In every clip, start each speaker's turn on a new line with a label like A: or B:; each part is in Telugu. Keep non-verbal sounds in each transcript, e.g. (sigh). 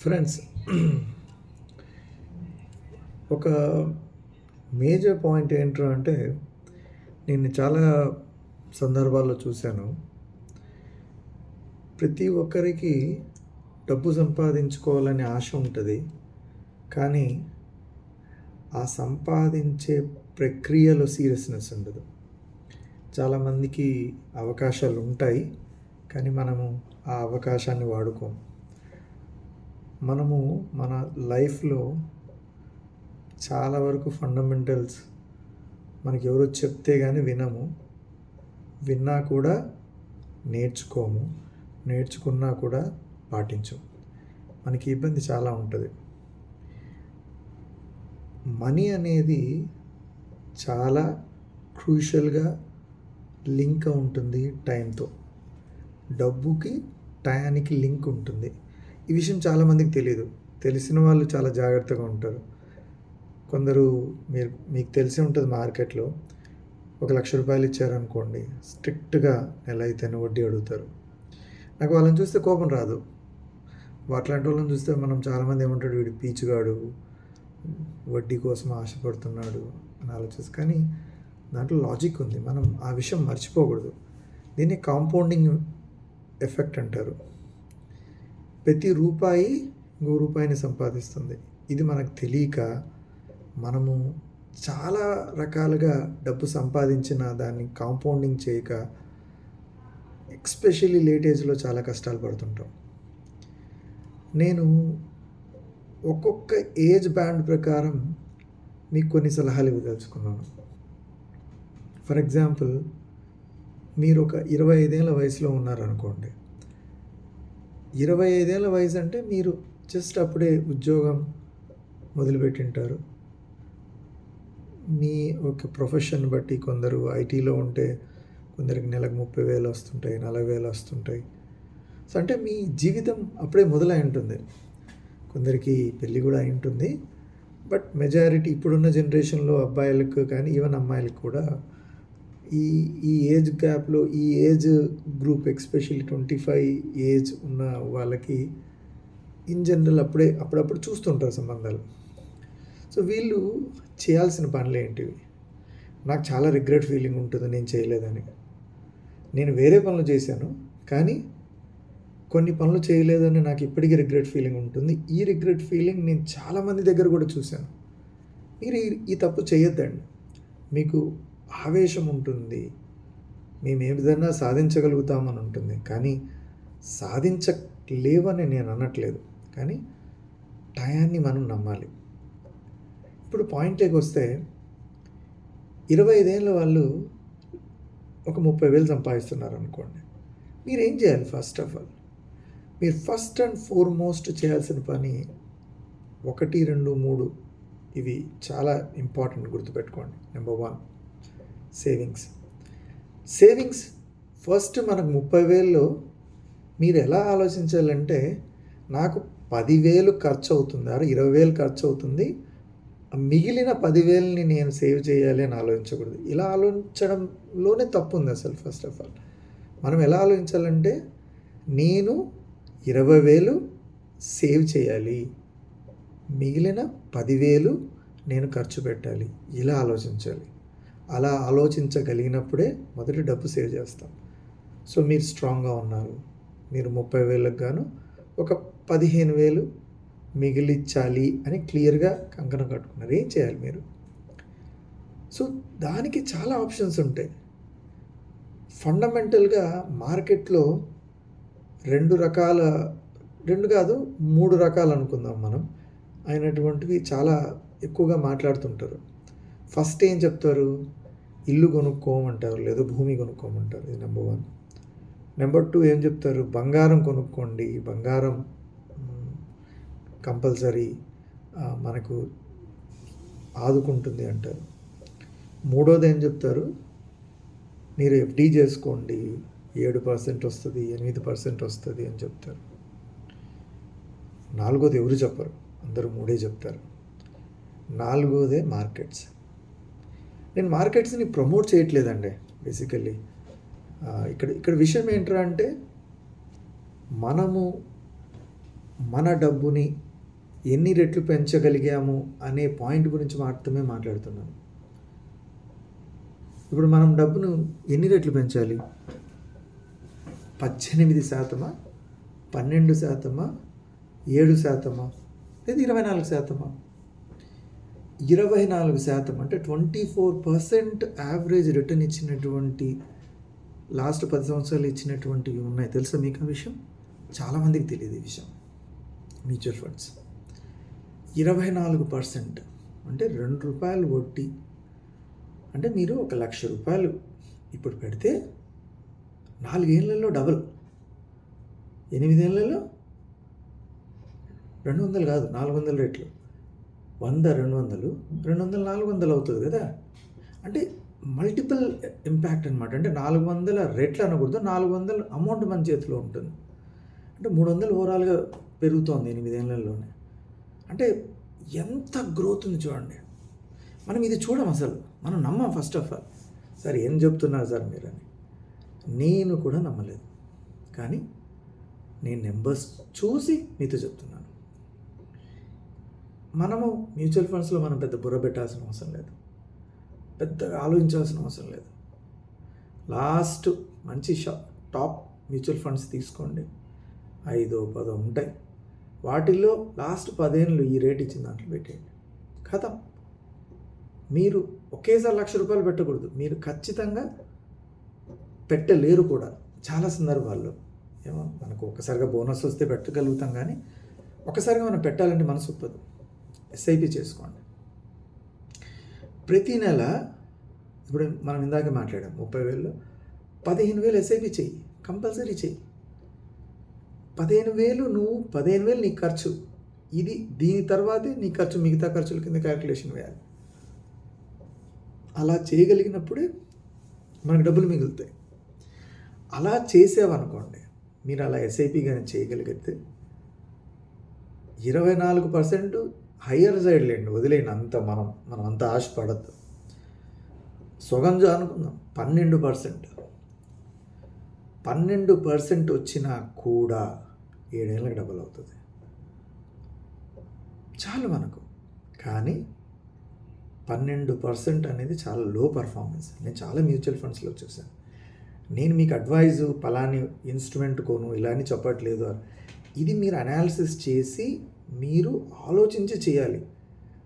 A: ఫ్రెండ్స్ ఒక మేజర్ పాయింట్ ఏంటో అంటే నేను చాలా సందర్భాల్లో చూశాను. ప్రతి ఒక్కరికి డబ్బు సంపాదించుకోవాలనే ఆశ ఉంటుంది. కానీ ఆ సంపాదించే ప్రక్రియలో సీరియస్నెస్ ఉండదు. చాలామందికి అవకాశాలు ఉంటాయి కానీ మనము ఆ అవకాశాన్ని వాడుకోము. మనము మన లైఫ్లో చాలా వరకు ఫండమెంటల్స్ మనకి ఎవరో చెప్తే కానీ వినము. విన్నా కూడా నేర్చుకోము. నేర్చుకున్నా కూడా పాటించము. మనకి ఇబ్బంది చాలా ఉంటుంది. మనీ అనేది చాలా క్రూషియల్గా లింక్ ఉంటుంది టైంతో. డబ్బుకి టయానికి లింక్ ఉంటుంది. ఈ విషయం చాలామందికి తెలియదు తెలిసిన వాళ్ళు చాలా జాగ్రత్తగా ఉంటారు. కొందరు మీరు మీకు తెలిసే ఉంటుంది మార్కెట్లో. ఒక లక్ష రూపాయలు ఇచ్చారనుకోండి స్ట్రిక్ట్గా నెల అయితేనే వడ్డీ అడుగుతారు. నాకు వాళ్ళని చూస్తే కోపం రాదు. అట్లాంటి వాళ్ళని చూస్తే మనం చాలామంది ఏమంటాడు వీడు పీచుగాడు వడ్డీ కోసం ఆశపడుతున్నాడు అని ఆలోచిస్తే కానీ దాంట్లో లాజిక్ ఉంది. మనం ఆ విషయం మర్చిపోకూడదు. దీన్ని కాంపౌండింగ్ ఎఫెక్ట్ అంటారు. ప్రతి రూపాయి ఇంకో రూపాయిని సంపాదిస్తుంది. ఇది మనకు తెలియక మనము చాలా రకాలుగా డబ్బు సంపాదించిన దాన్ని కాంపౌండింగ్ చేయక ఎక్స్పెషల్లీ లేట్ ఏజ్లో చాలా కష్టాలు పడుతుంటాం. నేను ఒక్కొక్క ఏజ్ బ్యాండ్ ప్రకారం మీకు కొన్ని సలహాలు ఇవ్వదలుచుకున్నాను. ఫర్ ఎగ్జాంపుల్ మీరు ఒక ఇరవై ఐదేళ్ళ వయసులో ఉన్నారనుకోండి. ఇరవై ఐదేళ్ళ వయసు అంటే మీరు జస్ట్ అప్పుడే ఉద్యోగం మొదలుపెట్టింటారు. మీ ఒక ప్రొఫెషన్ బట్టి కొందరు ఐటీలో ఉంటే కొందరికి నెలకు ముప్పై వేలు వస్తుంటాయి నలభై వేలు వస్తుంటాయి. సో అంటే మీ జీవితం అప్పుడే మొదలై ఉంటుంది. కొందరికి పెళ్ళి కూడా అయి ఉంటుంది. బట్ మెజారిటీ ఇప్పుడున్న జనరేషన్లో అబ్బాయిలకు కానీ ఈవెన్ అమ్మాయిలకు కూడా ఈ ఈ ఏజ్ గ్యాప్లో ఈ age group especially twenty five age ఉన్న వాళ్ళకి ఇన్ జనరల్ అప్పుడే అప్పుడప్పుడు చూస్తుంటారు సంబంధాలు. సో వీళ్ళు చేయాల్సిన పనులు ఏంటివి నాకు చాలా రిగ్రెట్ ఫీలింగ్ ఉంటుంది నేను చేయలేదని. నేను వేరే పనులు చేశాను కానీ కొన్ని పనులు చేయలేదని నాకు ఇప్పటికీ రిగ్రెట్ ఫీలింగ్ ఉంటుంది. ఈ రిగ్రెట్ ఫీలింగ్ నేను చాలామంది దగ్గర కూడా చూశాను. మీరు ఈ ఈ తప్పు చేయొద్దండి. మీకు ఆవేశం ఉంటుంది మేము ఏ విధంగా సాధించగలుగుతామని ఉంటుంది కానీ సాధించలేవని నేను అనట్లేదు కానీ టయాన్ని మనం నమ్మాలి. ఇప్పుడు పాయింట్లోకి వస్తే ఇరవై ఐదేళ్ళ వాళ్ళు ఒక ముప్పై వేలు సంపాదిస్తున్నారు అనుకోండి మీరు ఏం చేయాలి ఫస్ట్ ఆఫ్ ఆల్? మీరు ఫస్ట్ అండ్ ఫోర్మోస్ట్ చేయాల్సిన పని ఒకటి రెండు మూడు ఇవి చాలా ఇంపార్టెంట్ గుర్తుపెట్టుకోండి. Number one. Savings savings first మనకు ముప్పై వేల్లో మీరు ఎలా ఆలోచించాలంటే నాకు పదివేలు ఖర్చు అవుతుంది అరే ఇరవై వేలు ఖర్చు అవుతుంది మిగిలిన పదివేలని నేను సేవ్ చేయాలి అని ఆలోచించకూడదు. ఇలా ఆలోచించడంలోనే తప్పు ఉంది అసలు ఫస్ట్ ఆఫ్ ఆల్ మనం ఎలా ఆలోచించాలంటే నేను ఇరవై వేలు సేవ్ చేయాలి. మిగిలిన పదివేలు నేను ఖర్చు పెట్టాలి. ఇలా ఆలోచించాలి. అలా ఆలోచించగలిగినప్పుడే మొదటి డబ్బు సేవ్ చేస్తాం. సో మీరు స్ట్రాంగ్గా ఉన్నారు. మీరు ముప్పై వేలకు గాను ఒక పదిహేను వేలు మిగిలిచ్చాలి అని క్లియర్గా కంకణం కట్టుకున్నారు. ఏం చేయాలి మీరు? సో దానికి చాలా ఆప్షన్స్ ఉంటాయి. ఫండమెంటల్గా మార్కెట్లో రెండు రకాల రెండు కాదు మూడు రకాలు అనుకుందాం మనం. అయినటువంటివి చాలా ఎక్కువగా మాట్లాడుతుంటారు. ఫస్ట్ ఏం చెప్తారు? ఇల్లు కొనుక్కోమంటారు లేదా భూమి కొనుక్కోమంటారు ఇది నెంబర్ వన్ నెంబర్ టూ ఏం చెప్తారు? బంగారం కొనుక్కోండి. బంగారం కంపల్సరీ మనకు ఆదుకుంటుంది అంటారు. మూడోది ఏం చెప్తారు? మీరు ఎఫ్డి చేసుకోండి. ఏడు పర్సెంట్ వస్తుంది ఎనిమిది పర్సెంట్ వస్తుంది అని చెప్తారు. నాలుగోది ఎవరు చెప్పరు? అందరూ మూడే చెప్తారు. నాలుగోదే మార్కెట్స్ నేను మార్కెట్స్ని ప్రమోట్ చేయట్లేదండి బేసికల్లీ ఇక్కడ ఇక్కడ విషయం ఏంట్రా అంటే మనము మన డబ్బుని ఎన్ని రెట్లు పెంచగలిగాము అనే పాయింట్ గురించి మాత్రమే మాట్లాడుతున్నాను ఇప్పుడు మనం డబ్బును ఎన్ని రెట్లు పెంచాలి? పద్దెనిమిది శాతమా? పన్నెండు శాతమా? ఏడు శాతమా? లేదా ఇరవై నాలుగు శాతమా? ఇరవై నాలుగు శాతం అంటే twenty four percent average return ఇచ్చినటువంటి లాస్ట్ పది సంవత్సరాలు ఇచ్చినటువంటివి ఉన్నాయి. తెలుసా మీకు ఆ విషయం? చాలామందికి తెలియదు ఈ విషయం. మ్యూచువల్ ఫండ్స్ ఇరవై నాలుగు పర్సెంట్ అంటే రెండు రూపాయలు వడ్డీ. అంటే మీరు ఒక లక్ష రూపాయలు ఇప్పుడు పెడితే నాలుగేళ్ళలో డబల్ ఎనిమిదేళ్ళలో రెండు వందలు కాదు నాలుగు వందల రేట్లు. వంద రెండు వందలు రెండు వందలు నాలుగు వందలు అవుతుంది కదా? అంటే మల్టిపుల్ ఇంపాక్ట్ అనమాట అంటే నాలుగు వందల రేట్లు అనకూడదు నాలుగు వందల అమౌంట్ మన చేతిలో ఉంటుంది. అంటే మూడు వందలు ఓవరాల్గా పెరుగుతోంది ఎనిమిదేళ్ళలోనే అంటే ఎంత గ్రోత్ ఉంది చూడండి. మనం ఇది చూడం అసలు. మనం నమ్మం ఫస్ట్ ఆఫ్ ఆల్ సార్ ఏం చెప్తున్నారు సార్ మీరని? నేను కూడా నమ్మలేదు. కానీ నేను నెంబర్స్ చూసి మీతో చెప్తున్నాను మనము మ్యూచువల్ ఫండ్స్లో మనం పెద్ద బుర్ర పెట్టాల్సిన అవసరం లేదు. పెద్దగా ఆలోచించాల్సిన అవసరం లేదు. లాస్ట్ మంచి షా టాప్ మ్యూచువల్ ఫండ్స్ తీసుకోండి. ఐదో పదో ఉంటాయి. వాటిల్లో లాస్ట్ పదేళ్ళు ఈ రేట్ ఇచ్చిన దాంట్లో పెట్టేయండి. కథం. మీరు ఒకేసారి లక్ష రూపాయలు పెట్టకూడదు. మీరు ఖచ్చితంగా పెట్టలేరు కూడా. చాలా సందర్భాల్లో ఏమో మనకు ఒకసారిగా బోనస్ వస్తే పెట్టగలుగుతాం కానీ ఒకసారిగా మనం పెట్టాలంటే మనసు ఒప్పదు. ఎస్ఐపి చేసుకోండి. ప్రతి నెల ఇప్పుడు మనం ఇందాక మాట్లాడాం ముప్పై వేలు పదిహేను వేలు ఎస్ఐపి చెయ్యి కంపల్సరీ చెయ్యి పదిహేను వేలు నువ్వు పదిహేను వేలు నీ ఖర్చు. ఇది దీని తర్వాతే నీ ఖర్చు మిగతా ఖర్చుల కింద క్యాల్కులేషన్ వేయాలి. అలా చేయగలిగినప్పుడే మనకు డబ్బులు మిగులుతాయి. అలా చేసావనుకోండి మీరు అలా ఎస్ఐపి కానీ చేయగలిగితే ఇరవై నాలుగు పర్సెంట్ హయ్యర్ సైడ్ లేండి వదిలేయండి అంత మనం మనం అంత ఆశపడద్దు. సుగంజ అనుకుందాం పన్నెండు పర్సెంట్. పన్నెండు పర్సెంట్ వచ్చినా కూడా ఏడేళ్ళకి డబల్ అవుతుంది. చాలు మనకు. కానీ పన్నెండు పర్సెంట్ అనేది చాలా లో పర్ఫార్మెన్స్ నేను చాలా మ్యూచువల్ ఫండ్స్లో చూశాను. నేను మీకు అడ్వైజు పలాని ఇన్స్ట్రుమెంట్ కోను ఇలా అని చెప్పట్లేదు. ఇది మీరు అనాలిసిస్ చేసి మీరు ఆలోచించి చేయాలి.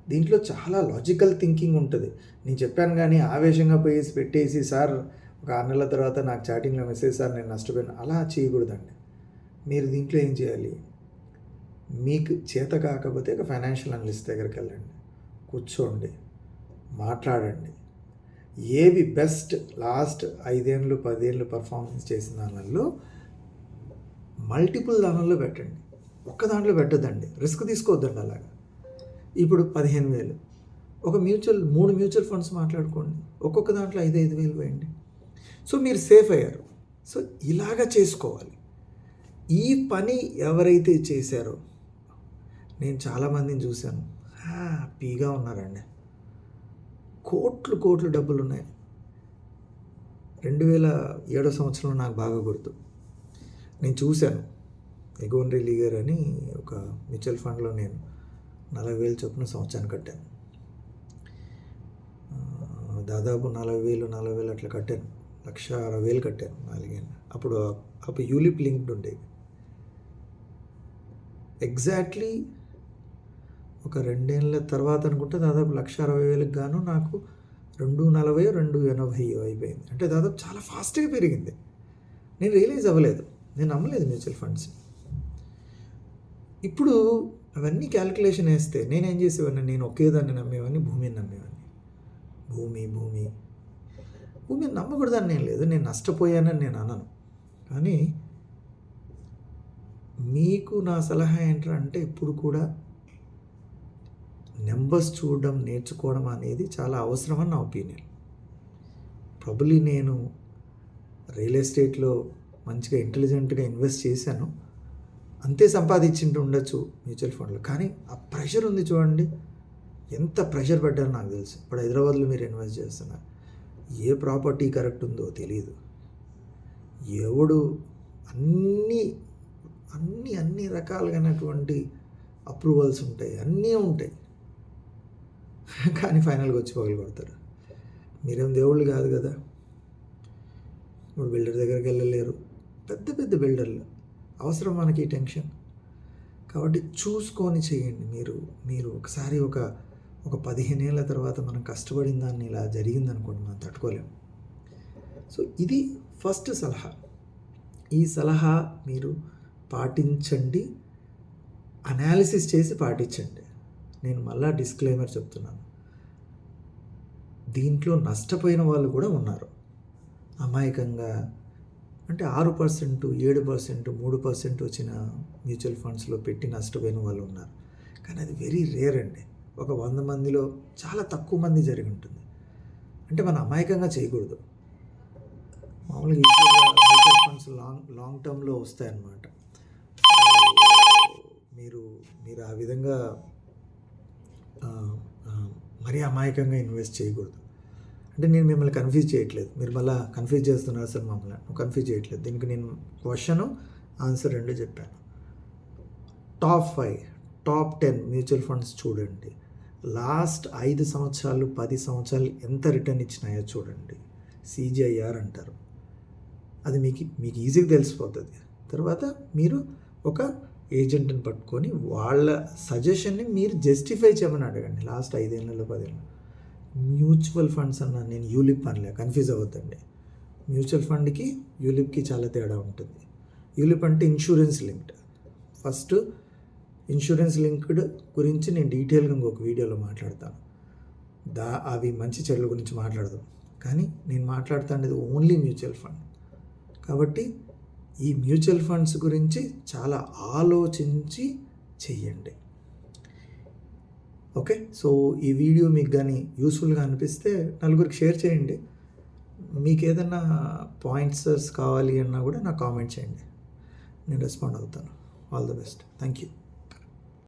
A: దీంట్లో చాలా లాజికల్ థింకింగ్ ఉంటుంది. నేను చెప్పాను కానీ ఆవేశంగా పోయేసి పెట్టేసి సార్ ఒక ఆరు నెలల తర్వాత నాకు చాటింగ్లో మెసేజ్ సార్ నేను నష్టపోయాను. అలా చేయకూడదండి. మీరు దీంట్లో ఏం చేయాలి? మీకు చేత కాకపోతే ఒక ఫైనాన్షియల్ అనలిస్ట్ దగ్గరికి వెళ్ళండి. కూర్చోండి. మాట్లాడండి. ఏవి బెస్ట్ లాస్ట్ ఐదేళ్ళు పదేళ్ళు పర్ఫార్మెన్స్ చేసిన దానిలో మల్టిపుల్ దానిలో పెట్టండి. ఒక్క దాంట్లో పెట్టద్దండి. రిస్క్ తీసుకోవద్దండి అలాగా. ఇప్పుడు పదిహేను వేలు. ఒక మ్యూచువల్ మూడు మ్యూచువల్ ఫండ్స్ మాట్లాడుకోండి. ఒక్కొక్క దాంట్లో ఐదు ఐదు వేలు వేయండి. సో మీరు సేఫ్ అయ్యారు. సో ఇలాగ చేసుకోవాలి. ఈ పని ఎవరైతే చేశారో నేను చాలామందిని చూశాను. హ్యాపీగా ఉన్నారండి. కోట్లు కోట్లు డబ్బులు ఉన్నాయి. రెండు వేల ఏడో సంవత్సరంలో నాకు బాగా గుర్తు. నేను చూశాను. ఎగోన్ రిలీగర్ అని ఒక మ్యూచువల్ ఫండ్లో నేను నలభై వేలు చొప్పున సంవత్సరాన్ని కట్టాను. దాదాపు నలభై వేలు నలభై వేలు అట్లా కట్టాను. లక్ష అరవై వేలు కట్టాను నాలుగేళ్ళు అప్పుడు అప్పుడు యూలిప్ లింక్డ్ ఉండేది. ఎగ్జాక్ట్లీ ఒక రెండేళ్ళ తర్వాత అనుకుంటే దాదాపు లక్ష అరవై వేలకు గాను నాకు రెండు నలభై రెండు ఎనభై అయిపోయింది. అంటే దాదాపు చాలా ఫాస్ట్గా పెరిగింది. నేను రియలైజ్ అవ్వలేదు. నేను నమ్మలేదు మ్యూచువల్ ఫండ్స్. ఇప్పుడు అవన్నీ క్యాలిక్యులేషన్ వేస్తే నేనేం చేసేవాడిని? నేను ఒకేదాన్ని నమ్మేవాడిని భూమిని నమ్మేవాడిని. భూమి భూమి. భూమిని నమ్మకూడదని నేను లేదు. నేను నష్టపోయానని నేను అనను. కానీ మీకు నా సలహా ఏంటంటే ఇప్పుడు కూడా నెంబర్స్ చూడడం నేర్చుకోవడం అనేది చాలా అవసరమని నా ఒపీనియన్. ప్రబులి నేను రియల్ ఎస్టేట్లో మంచిగా ఇంటెలిజెంట్గా ఇన్వెస్ట్ చేశాను. అంతే సంపాదించింటూ ఉండొచ్చు మ్యూచువల్ ఫండ్లో కానీ ఆ ప్రెషర్ ఉంది చూడండి. ఎంత ప్రెషర్ పెట్టారో నాకు తెలుసు. ఇప్పుడు హైదరాబాద్లో మీరు ఇన్వెస్ట్ చేస్తున్నారు ఏ ప్రాపర్టీ కరెక్ట్ ఉందో తెలియదు ఎవడు అన్నీ అన్ని అన్ని రకాలుగానటువంటి అప్రూవల్స్ ఉంటాయి. అన్నీ ఉంటాయి. (laughs) కానీ ఫైనల్గా వచ్చి పగలు కొడతారు. మీరేం దేవుళ్ళు కాదు కదా. ఇప్పుడు బిల్డర్ దగ్గరికి వెళ్ళలేరు. పెద్ద పెద్ద బిల్డర్లు. అవసరం మనకి ఈ టెన్షన్. కాబట్టి చూసుకొని చేయండి మీరు. మీరు ఒకసారి ఒక ఒక పదిహేను ఏళ్ళ తర్వాత మనం కష్టపడిన దాన్ని ఇలా జరిగిందనుకోండి మనం తట్టుకోలేము సో ఇది ఫస్ట్ సలహా. ఈ సలహా మీరు పాటించండి. అనాలిసిస్ చేసి పాటించండి. నేను మళ్ళా డిస్క్లైమర్ చెప్తున్నాను. దీంట్లో నష్టపోయిన వాళ్ళు కూడా ఉన్నారు. అమాయకంగా అంటే ఆరు పర్సెంట్ ఏడు పర్సెంట్ మూడు పర్సెంట్ వచ్చిన మ్యూచువల్ ఫండ్స్లో పెట్టి నష్టపోయిన వాళ్ళు ఉన్నారు. కానీ అది వెరీ రేర్ అండి. ఒక వంద మందిలో చాలా తక్కువ మంది జరిగి ఉంటుంది. అంటే మనం అమాయకంగా చేయకూడదు. మామూలుగా మ్యూచువల్ ఫండ్స్ లాంగ్ లాంగ్ టర్మ్లో వస్తాయన్నమాట. మీరు మీరు ఆ విధంగా మరీ అమాయకంగా ఇన్వెస్ట్ చేయకూడదు. అంటే నేను మిమ్మల్ని కన్ఫ్యూజ్ చేయట్లేదు. మీరు మళ్ళీ కన్ఫ్యూజ్ చేస్తున్నారు సార్ మమ్మల్ని. కన్ఫ్యూజ్ చేయట్లేదు. దీనికి నేను క్వశ్చన్ ఆన్సర్ రెండు చెప్పాను. Top five top ten mutual funds చూడండి. లాస్ట్ ఐదు సంవత్సరాలు పది సంవత్సరాలు ఎంత రిటర్న్ ఇచ్చినాయో చూడండి. సీజీఐఆర్ అంటారు. అది మీకు మీకు ఈజీగా తెలిసిపోతుంది. తర్వాత మీరు ఒక ఏజెంట్ని పట్టుకొని వాళ్ళ సజెషన్ని మీరు జస్టిఫై చేయమని అడగండి. లాస్ట్ ఐదేళ్ళలో పదేళ్ళు మ్యూచువల్ ఫండ్స్ అన్నా నేను యూలిప్ అనలే కన్ఫ్యూజ్ అవ్వద్దండి. మ్యూచువల్ ఫండ్కి యూలిప్కి చాలా తేడా ఉంటుంది. యూలిప్ అంటే insurance linked. First insurance linked గురించి నేను డీటెయిల్గా ఇంకొక వీడియోలో మాట్లాడతాను. దా అవి మంచి చెడుల గురించి మాట్లాడదాం. కానీ నేను మాట్లాడుతానేది ఓన్లీ మ్యూచువల్ ఫండ్. కాబట్టి ఈ మ్యూచువల్ ఫండ్స్ గురించి చాలా ఆలోచించి చెయ్యండి. ఓకే? సో ఈ వీడియో మీకు కానీ యూస్ఫుల్గా అనిపిస్తే నలుగురికి షేర్ చేయండి. మీకు ఏదైనా పాయింట్స్ కావాలి అన్నా కూడా నాకు కామెంట్ చేయండి. నేను రెస్పాండ్ అవుతాను. All the best. Thank you